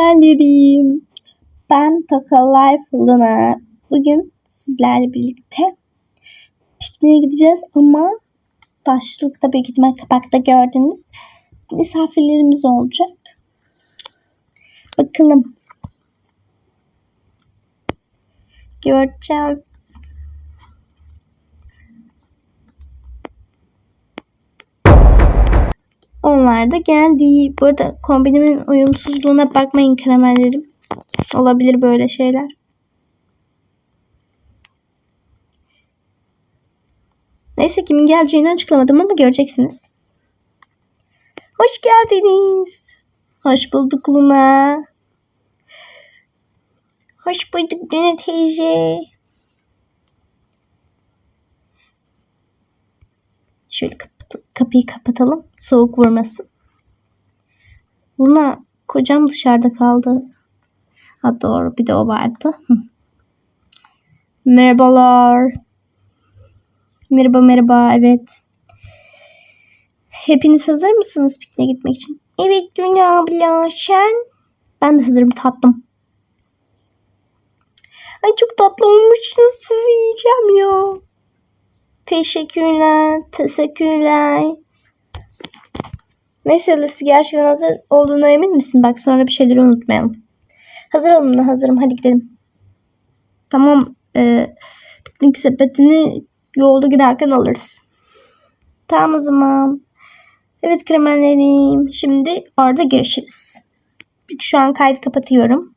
kremellerim. Ben Toka Life Luna. Bugün sizlerle birlikte pikniğe gideceğiz ama başlıkta büyük ihtimal kapakta gördüğünüz misafirlerimiz olacak. Bakalım. Göreceğiz. Onlar da geldi. Bu arada kombinimin uyumsuzluğuna bakmayın kremellerim. Olabilir böyle şeyler. Neyse kimin geleceğini açıklamadım ama göreceksiniz. Hoş geldiniz. Hoş bulduk Luna. Hoş bulduk Luna teyze. Şöyle kapıyı kapatalım. Soğuk vurmasın. Luna kocam dışarıda kaldı. Ha doğru bir de o vardı. Merhabalar. Merhaba merhaba evet. Hepiniz hazır mısınız pikniğe gitmek için? Evet Dünya abla sen? Ben de hazırım tatlım. Ay çok tatlı olmuşsunuz sizi yiyeceğim ya. Teşekkürler, teşekkürler. Neyse Lucy gerçekten hazır olduğuna emin misin? Bak sonra bir şeyleri unutmayalım. Hazır olun hazırım hadi gidelim. Tamam e, piknik sepetini yolda giderken alırız. Tamam o zaman. Evet kremenlerim. Şimdi orada görüşürüz. Şu an kaydı kapatıyorum.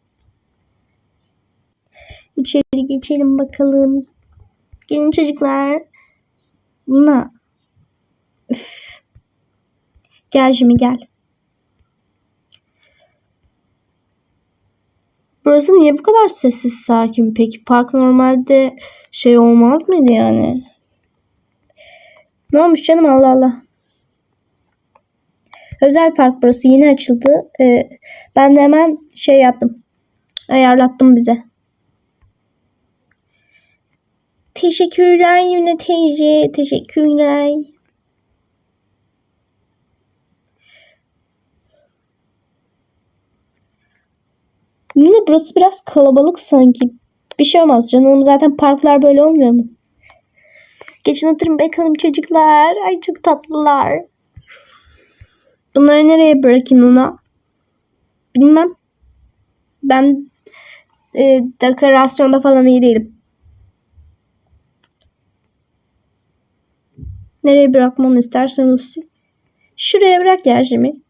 İçeri geçelim bakalım. Gelin çocuklar. Buna. Üf. Gel Jimmy gel. Burası niye bu kadar sessiz sakin peki? Park normalde şey olmaz mıydı yani? Ne olmuş canım Allah Allah. Özel park burası yeni açıldı. Ee, ben de hemen şey yaptım. Ayarlattım bize. Teşekkürler Yune teyze. Teşekkürler. Yine burası biraz kalabalık sanki. Bir şey olmaz canım. Zaten parklar böyle olmuyor mu? Geçin oturun bakalım çocuklar. Ay çok tatlılar. Bunları nereye bırakayım Luna? Bilmem. Ben e, dekorasyonda falan iyi değilim. Nereye bırakmamı istersen Lucy? Şuraya bırak ya Jimmy.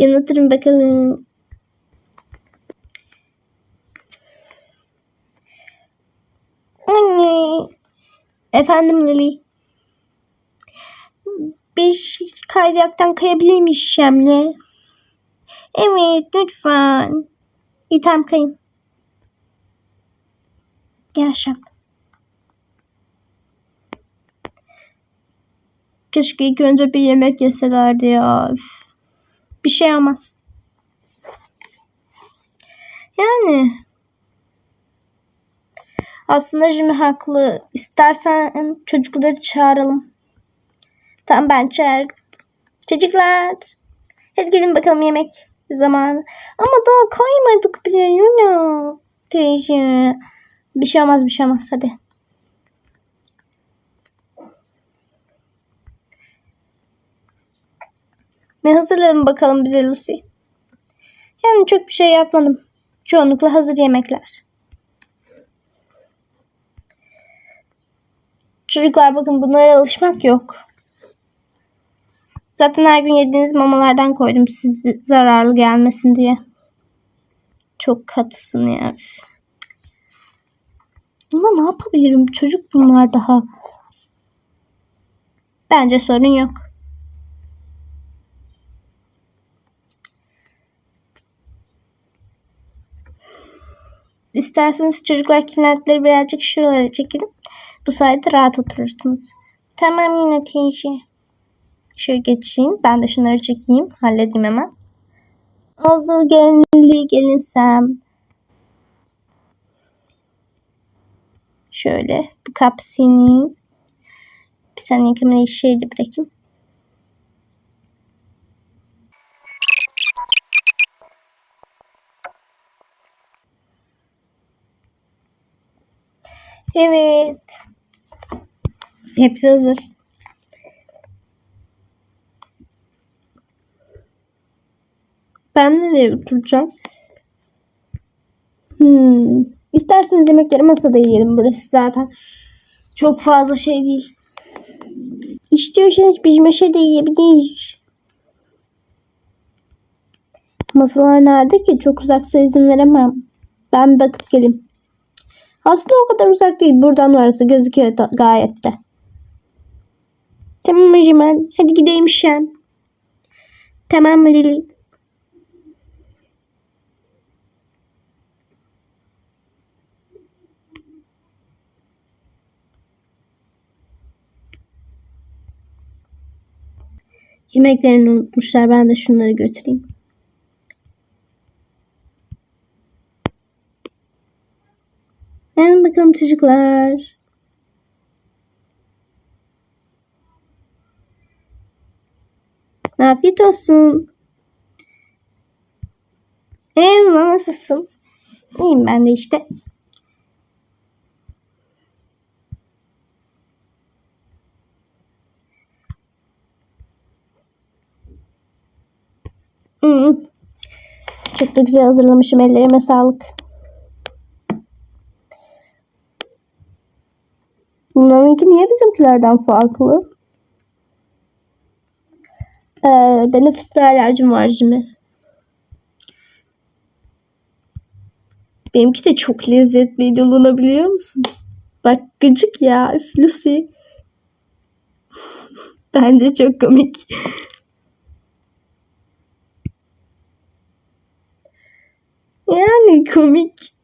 Oturun bakalım. Anne. Efendim Lily. Bir kaydıraktan kayabilir miyiz Şemle? Evet lütfen. İtem kayın. Şem. Keşke ilk önce bir yemek yeselerdi ya. Üf. Bir şey olmaz. Yani aslında Jimmy haklı. İstersen çocukları çağıralım. Tamam ben çağır. Çocuklar. Hadi gelin bakalım yemek zamanı. Ama daha kaymadık bile Luna. Teyze. Bir şey olmaz bir şey olmaz hadi. Ne hazırladın bakalım bize Lucy? Yani çok bir şey yapmadım. Çoğunlukla hazır yemekler. Çocuklar bakın bunlara alışmak yok. Zaten her gün yediğiniz mamalardan koydum size zararlı gelmesin diye. Çok katısın ya. Ama ne yapabilirim? Çocuk bunlar daha. Bence sorun yok. İsterseniz çocuklar kirlentileri birazcık şuralara çekelim. Bu sayede rahat oturursunuz. Tamam yine teyze. Şöyle geçeyim. Ben de şunları çekeyim. Halledeyim hemen. Oldu geldi gelinsem. Şöyle bu kap senin. Bir saniye kamerayı şöyle bırakayım. Evet. Hepsi hazır. Ben nereye oturacağım? Hmm. İsterseniz yemekleri masada yiyelim. Burası zaten çok fazla şey değil. İstiyorsanız biz masada yiyebiliriz. Masalar nerede ki? Çok uzaksa izin veremem. Ben bakıp geleyim. Aslında o kadar uzak değil. Buradan orası gözüküyor gayet de. Tamam zaman. Hadi gideyim Şen. Tamam Lili? Yemeklerini unutmuşlar. Ben de şunları götüreyim. Gelin bakalım çocuklar. Afiyet olsun. Eee nasılsın? İyiyim ben de işte. Çok da güzel hazırlamışım. Ellerime sağlık. Bunlarınki niye bizimkilerden farklı? Ee, benim fıstığa alerjim var Jimmy. Benimki de çok lezzetliydi Luna biliyor musun? Bak gıcık ya üf, Lucy. Bence çok komik. Yani komik.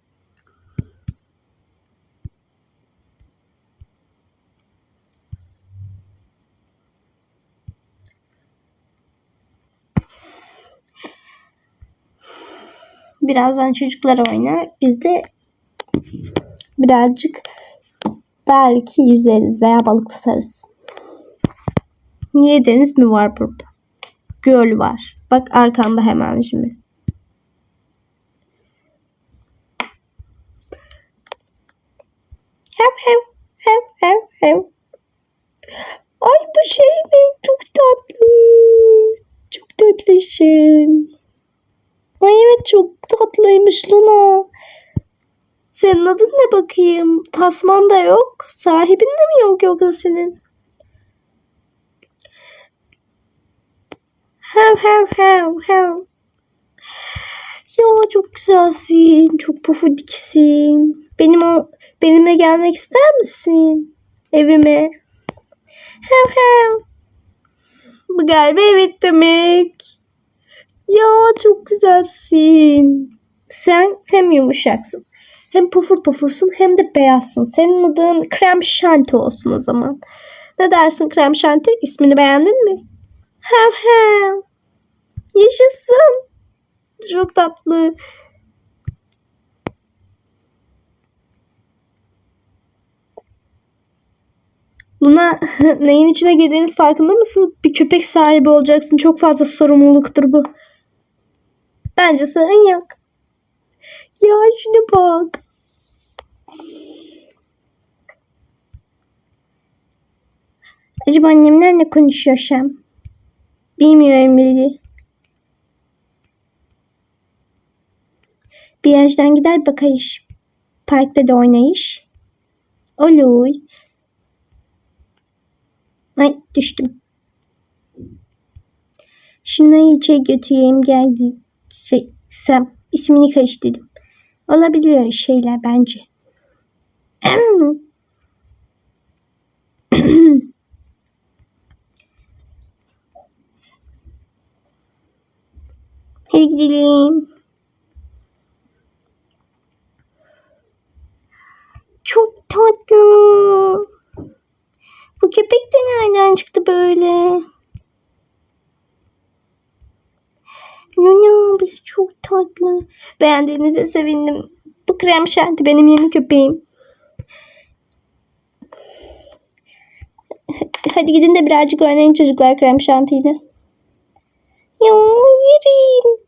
Birazdan çocuklar oynar. Biz de birazcık belki yüzeriz veya balık tutarız. Niye deniz mi var burada? Göl var. Bak arkanda hemen şimdi. Hev hev hev hev hev. Ay bu şey ne? Çok tatlı. Çok tatlısın. Ay evet çok tatlıymış Luna. Senin adın ne bakayım? Tasman da yok. Sahibin de mi yok yoksa senin? Hev hev hev hev. Ya çok güzelsin. Çok pufudiksin. Benim o benimle gelmek ister misin? Evime. Hev hev. Bu galiba evet demek. Ya çok güzelsin. Sen hem yumuşaksın, hem pufur pufursun, hem de beyazsın. Senin adın krem şanti olsun o zaman. Ne dersin krem şanti? İsmini beğendin mi? Hem hem. Yaşasın. Çok tatlı. Luna neyin içine girdiğinin farkında mısın? Bir köpek sahibi olacaksın. Çok fazla sorumluluktur bu. Bence sorun yok. Ya şuna bak. Acaba annemler ne konuşuyor Şem? Bilmiyorum Lili. Bir yaştan gider bakayış. Parkta da oynayış. Olur. Ay düştüm. Şunları içeri götüreyim geldi. Şey, ismini karıştırdım. Olabiliyor şeyler bence. Hadi gidelim. Çok tatlı. Bu köpek de nereden çıktı böyle? Bu da çok tatlı. Beğendiğinize sevindim. Bu krem şanti benim yeni köpeğim. Hadi gidin de birazcık oynayın çocuklar krem şantiyle. Ya yerim.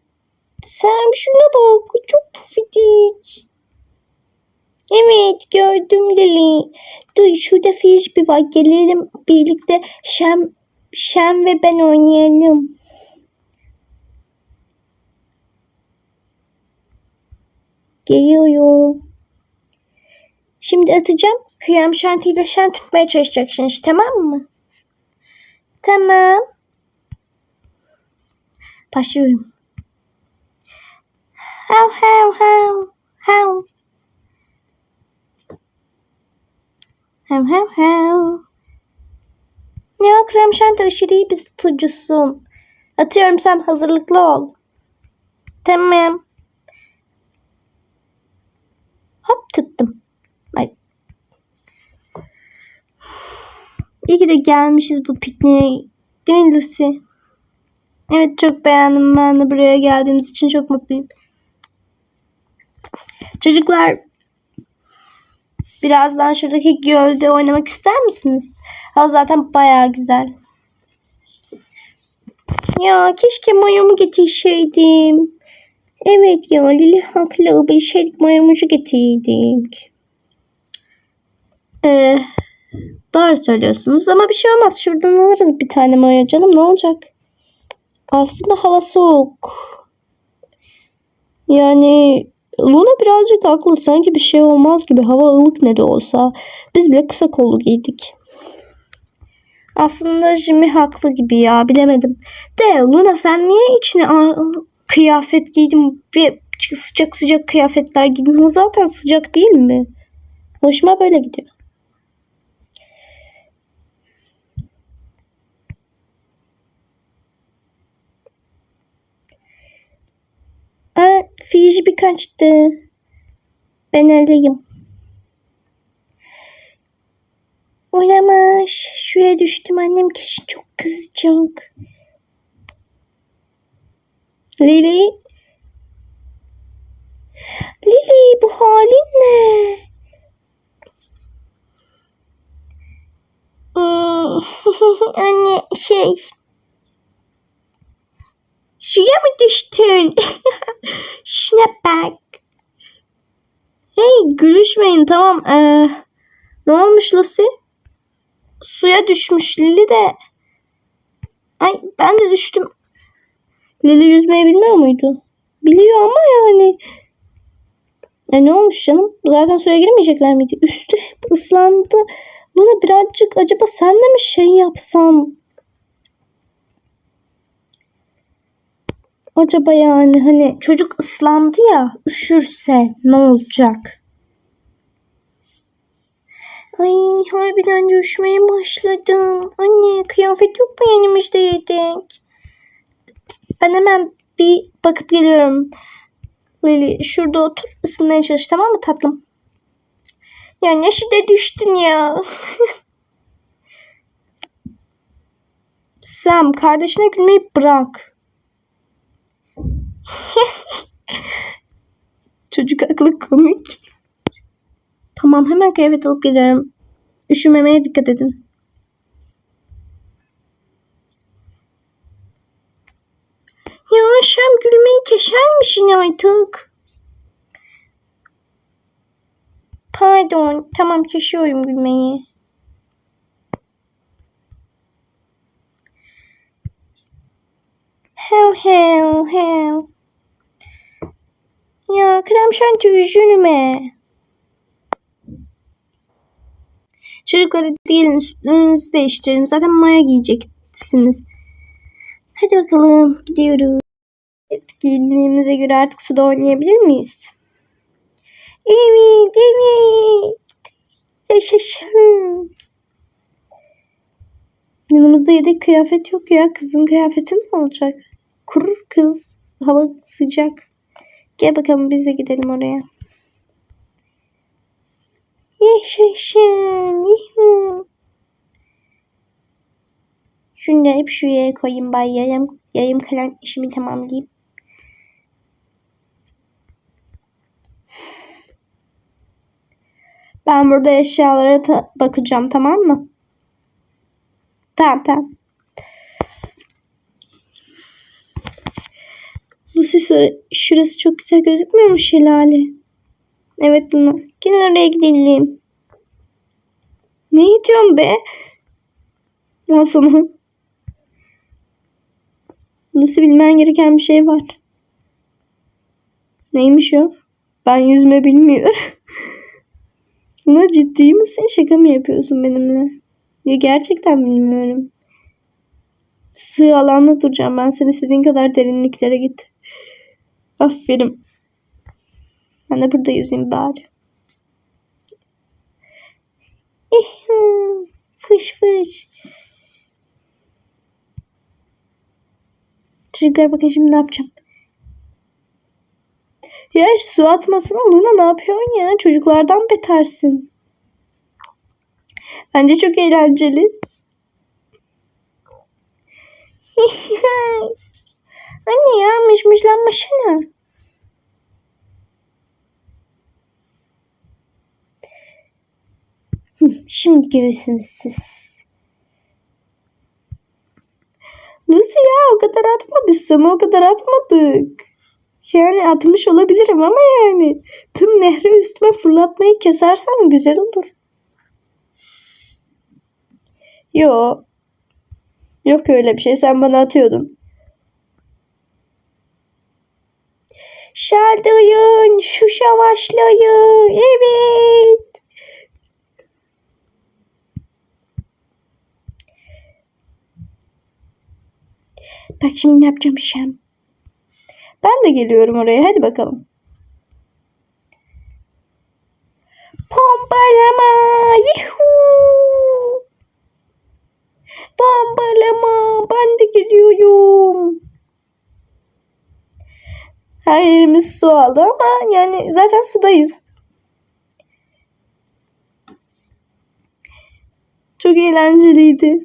Sen şuna bak. Çok pufidik. Evet gördüm Lili. Dur şurada frisbee var. Gelelim birlikte Şem, Şem ve ben oynayalım. Geliyorum. Şimdi atacağım. Krem şantiyle şen tutmaya çalışacaksınız tamam mı? Tamam. Başlıyorum. Hav hav hav hav. Hav hav hav. Ya krem şanti aşırı iyi bir tutucusun. Atıyorum sen hazırlıklı ol. Tamam. Hop tuttum. Ay. İyi ki de gelmişiz bu pikniğe. Değil mi Lucy? Evet çok beğendim ben de buraya geldiğimiz için çok mutluyum. Çocuklar birazdan şuradaki gölde oynamak ister misiniz? Hava zaten bayağı güzel. Ya keşke mayomu getirseydim. Evet ya Lili haklı. Bir şeylik mayomuzu getirdik. Ee, doğru söylüyorsunuz ama bir şey olmaz. Şuradan alırız bir tane mayo canım ne olacak? Aslında hava soğuk. Yani Luna birazcık haklı. Sanki bir şey olmaz gibi. Hava ılık ne de olsa. Biz bile kısa kollu giydik. Aslında Jimmy haklı gibi ya. Bilemedim. De Luna sen niye içine kıyafet giydin ve sıcak sıcak kıyafetler giydin? O zaten sıcak değil mi? Hoşuma böyle gidiyor. Aa, Fiji kaçtı. Ben öyleyim. Oynamaz. Şuraya düştüm. Annem kesin çok kızacak. Lili. Lili bu halin ne? Anne şey. Suya mı düştün? Şuna bak. Hey gülüşmeyin tamam. Ee, ne olmuş Lucy? Suya düşmüş Lili de. Ay ben de düştüm. Lili yüzmeyi bilmiyor muydu? Biliyor ama yani. Ya ne olmuş canım? Zaten suya girmeyecekler miydi? Üstü hep ıslandı. Luna birazcık acaba sen de mi şey yapsam? Acaba yani hani çocuk ıslandı ya üşürse ne olacak? Ay harbiden de üşümeye başladım. Anne kıyafet yok mu yanımızda yedek? Ben hemen bir bakıp geliyorum. Lili şurada otur ısınmaya çalış tamam mı tatlım? Ya neşide düştün ya. Sam kardeşine gülmeyi bırak. Çocuk aklı komik. Tamam hemen kıyafet alıp geliyorum. Üşümemeye dikkat edin. Ya Şem gülmeyi keşer misin artık? Pardon. Tamam keşiyorum gülmeyi. Hev hev hev. Ya krem şanti üzülme. Çocukları gelin üstünüzü değiştirelim. Zaten maya giyeceksiniz. Hadi bakalım gidiyoruz. Evet, giyindiğimize göre artık suda oynayabilir miyiz? Evet, evet. Yaşasın. Yanımızda yedek kıyafet yok ya. Kızın kıyafeti mi olacak? Kurur kız. Hava sıcak. Gel bakalım biz de gidelim oraya. Yaşasın. Yuhu. Şunu hep şuraya koyayım bay yayım. Yayım kalan işimi tamamlayayım. Ben burada eşyalara bakacağım tamam mı? Tamam tamam. Bu sis şurası çok güzel gözükmüyor mu şelale? Evet Luna. Gelin oraya gidelim. Ne diyorsun be? Nasıl? Nasıl bilmen gereken bir şey var. Neymiş o? Ben yüzme bilmiyorum. Luna ciddi misin? Şaka mı yapıyorsun benimle? Ya gerçekten bilmiyorum. Sığ alanda duracağım. Ben sen istediğin kadar derinliklere git. Aferin. Ben de burada yüzeyim bari. Fış fış. Çocuklar bakın şimdi ne yapacağım. Ya su atmasana Luna ne yapıyorsun ya? Çocuklardan betersin. Bence çok eğlenceli. Anne ya mışmışlanmasana. Şimdi görürsünüz siz. Lucy ya o kadar atma biz sana o kadar atmadık. Yani atmış olabilirim ama yani tüm nehri üstüme fırlatmayı kesersen güzel olur. Yo. Yok öyle bir şey sen bana atıyordun. Şardayın, şu şavaşlayın. Evet. Bak şimdi ne yapacağım Şem. Ben de geliyorum oraya. Hadi bakalım. Pompalama. Yuhuu. Bombalama. Ben de geliyorum. Her yerimiz su aldı ama yani zaten sudayız. Çok eğlenceliydi.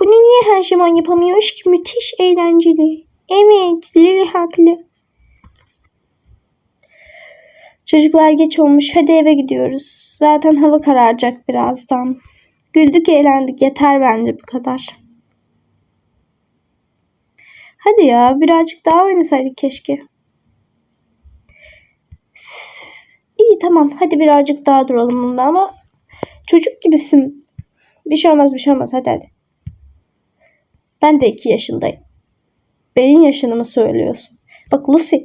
Bunu niye her zaman yapamıyoruz ki? Müthiş eğlenceli. Evet, Lili haklı. Çocuklar geç olmuş. Hadi eve gidiyoruz. Zaten hava kararacak birazdan. Güldük, eğlendik. Yeter bence bu kadar. Hadi ya, birazcık daha oynasaydık keşke. İyi tamam. Hadi birazcık daha duralım bunda ama çocuk gibisin. Bir şey olmaz, bir şey olmaz. Hadi hadi. Ben de iki yaşındayım. Beyin yaşını mı söylüyorsun? Bak Lucy.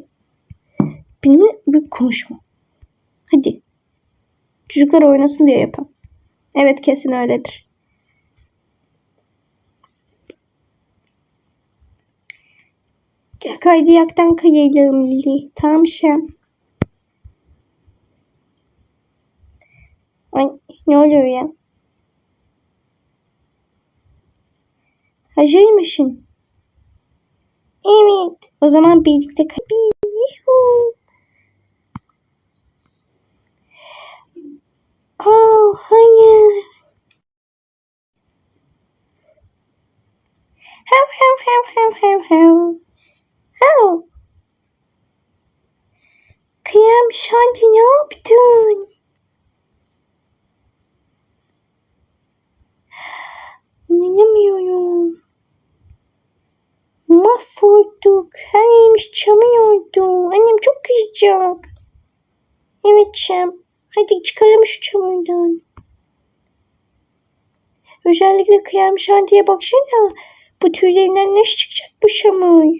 Benimle büyük konuşma. Hadi. Çocuklar oynasın diye yapalım. Evet kesin öyledir. Gel kaydıyaktan kayalım Lili. Tamam Şem. Ay ne oluyor ya? Hazır mısın? Evet. O zaman birlikte. Yuhuu. Oh hayır. Hav hav hav hav hav hav. Hav. Kıyam Şanti ne yaptın? İnanamıyorum. Mahvolduk. Her yerimiz çamıyordu. Annem çok kızacak. Evet Şem. Hadi çıkaralım şu çamurdan. Özellikle kıyam şantiye baksana. Bu tüylerinden ne çıkacak bu çamur?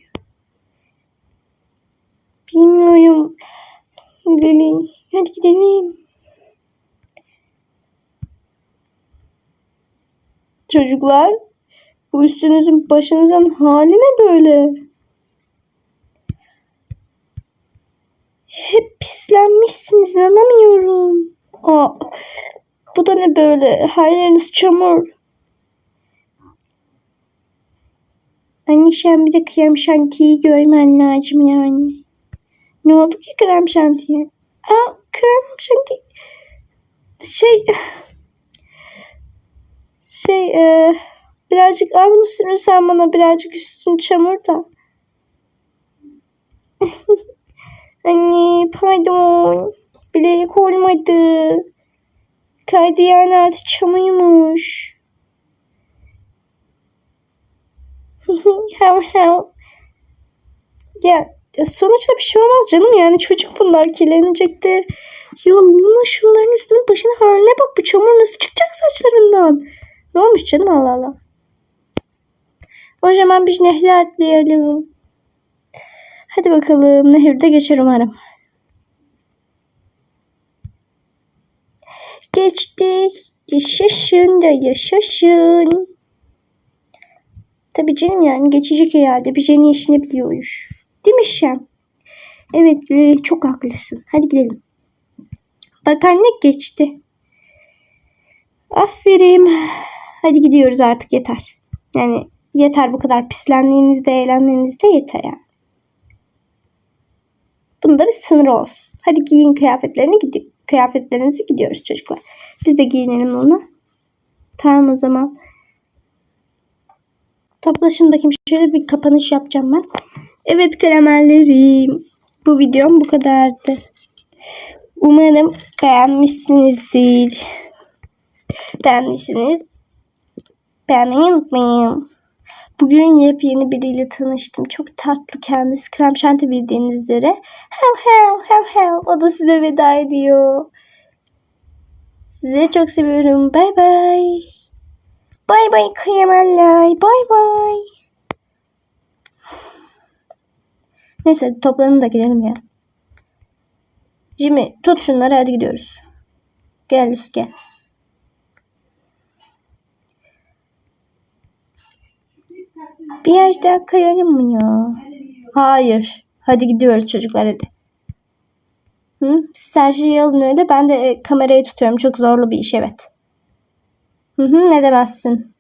Bilmiyorum. Lili. Hadi gidelim. Çocuklar. Bu üstünüzün başınızın hali ne böyle? Hep pislenmişsiniz inanamıyorum. Aa, bu da ne böyle? Her yeriniz çamur. Anne sen bir de krem şantiyi görmen lazım yani. Ne oldu ki krem şantiye? Aa krem şanti. Şey şey e, birazcık az mı sürürsen bana birazcık üstün çamur da. Anne pardon. Bilerek olmadı. Kaydı yani artık çamurmuş. hav hav. Ya, ya sonuçta bir şey olmaz canım yani çocuk bunlar kirlenecek de. Ya Luna şunların üstünün başına haline bak bu çamur nasıl çıkacak saçlarından. Ne olmuş canım Allah Allah. O zaman biz nehre atlayalım. Hadi bakalım nehirde geçer umarım. Geçtik. Yaşasın da yaşasın. Tabii canım yani geçecek herhalde. Bir Jenny işini biliyormuş. Değil mi Şem? Evet e, çok haklısın. Hadi gidelim. Bak anne geçti. Aferin. Hadi gidiyoruz artık yeter. Yani yeter bu kadar pislendiğinizde, eğlendiğinizde yeter yani. Bunda bir sınır olsun. Hadi giyin kıyafetlerini gidiyor. Kıyafetlerinizi gidiyoruz çocuklar. Biz de giyinelim onu. Tamam o zaman. Toplaşın bakayım. Şöyle bir kapanış yapacağım ben. Evet karamellerim. Bu videom bu kadardı. Umarım beğenmişsinizdir. Beğendiyseniz beğenmeyi unutmayın. Bugün yepyeni biriyle tanıştım. Çok tatlı kendisi. Krem şanti bildiğiniz üzere. Hev hev hev hev. O da size veda ediyor. Sizi çok seviyorum. Bay bay. Bay bay kıyamaller. Bay bay. Neyse toplanın da gidelim ya. Jimmy tut şunları hadi gidiyoruz. Gel Lüs gel. Bir daha kayalım mı ya? Hayır. Hadi gidiyoruz çocuklar hadi. Hı? Siz her şeyi alın öyle. Ben de e, kamerayı tutuyorum. Çok zorlu bir iş evet. Hı hı ne demezsin.